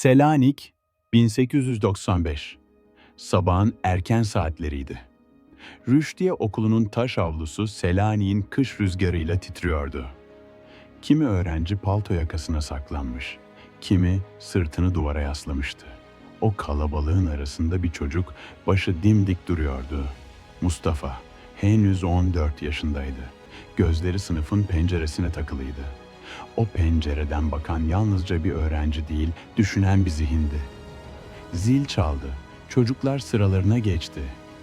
Selanik 1895. Sabahın erken saatleriydi. Rüşdiye okulunun taş avlusu Selanik'in kış rüzgarıyla titriyordu. Kimi öğrenci palto yakasına saklanmış, kimi sırtını duvara yaslamıştı. O kalabalığın arasında bir çocuk başı dimdik duruyordu. Mustafa henüz 14 yaşındaydı. Gözleri sınıfın penceresine takılıydı. O pencereden bakan yalnızca bir öğrenci değil, düşünen bir zihindi. Zil çaldı. Çocuklar sıralarına geçti.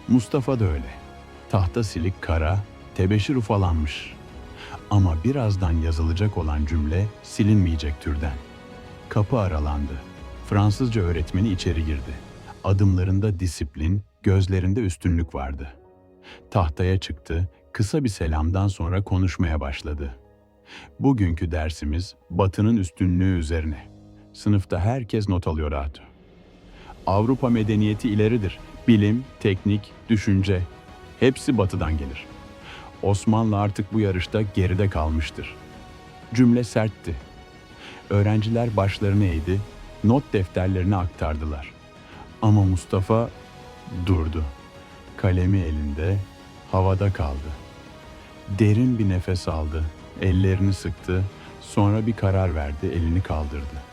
Mustafa da öyle. Tahta silik kara, tebeşir ufalanmış. Ama birazdan yazılacak olan cümle silinmeyecek türden. Kapı aralandı. Fransızca öğretmeni içeri girdi. Adımlarında disiplin, gözlerinde üstünlük vardı. Tahtaya çıktı, kısa bir selamdan sonra konuşmaya başladı. Bugünkü dersimiz Batı'nın üstünlüğü üzerine. Sınıfta herkes not alıyor Atu. Avrupa medeniyeti ileridir. Bilim, teknik, düşünce hepsi Batı'dan gelir. Osmanlı artık bu yarışta geride kalmıştır. Cümle sertti. Öğrenciler başlarını eğdi, not defterlerini aktardılar. Ama Mustafa durdu. Kalemi elinde, havada kaldı. Derin bir nefes aldı, ellerini sıktı, sonra bir karar verdi, elini kaldırdı.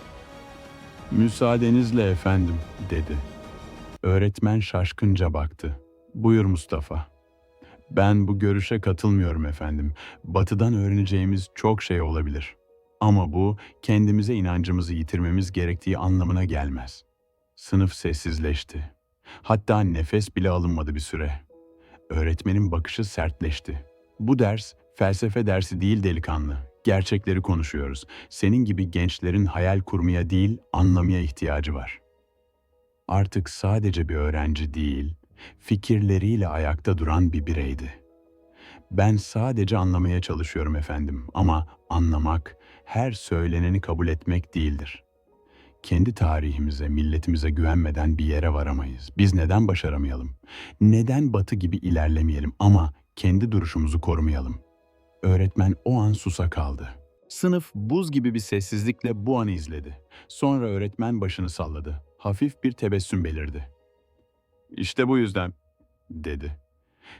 Müsaadenizle efendim, dedi. Öğretmen şaşkınca baktı. Buyur Mustafa. Ben bu görüşe katılmıyorum efendim. Batıdan öğreneceğimiz çok şey olabilir. Ama bu kendimize inancımızı yitirmemiz gerektiği anlamına gelmez. Sınıf sessizleşti. Hatta nefes bile alınmadı bir süre. Öğretmenin bakışı sertleşti. Bu ders felsefe dersi değil delikanlı. Gerçekleri konuşuyoruz. Senin gibi gençlerin hayal kurmaya değil, anlamaya ihtiyacı var. Artık sadece bir öğrenci değil, fikirleriyle ayakta duran bir bireydi. Ben sadece anlamaya çalışıyorum efendim ama anlamak her söyleneni kabul etmek değildir. Kendi tarihimize, milletimize güvenmeden bir yere varamayız. Biz neden başaramayalım? Neden batı gibi ilerlemeyelim ama kendi duruşumuzu korumayalım? Öğretmen o an susa kaldı. Sınıf buz gibi bir sessizlikle bu anı izledi. Sonra öğretmen başını salladı. Hafif bir tebessüm belirdi. İşte bu yüzden, dedi.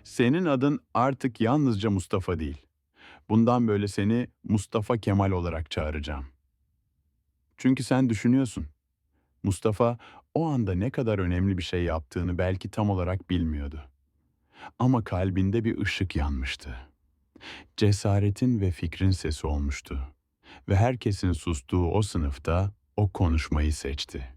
Senin adın artık yalnızca Mustafa değil. Bundan böyle seni Mustafa Kemal olarak çağıracağım. Çünkü sen düşünüyorsun. Mustafa o anda ne kadar önemli bir şey yaptığını belki tam olarak bilmiyordu. Ama kalbinde bir ışık yanmıştı. Cesaretin ve fikrin sesi olmuştu. Ve herkesin sustuğu o sınıfta o konuşmayı seçti.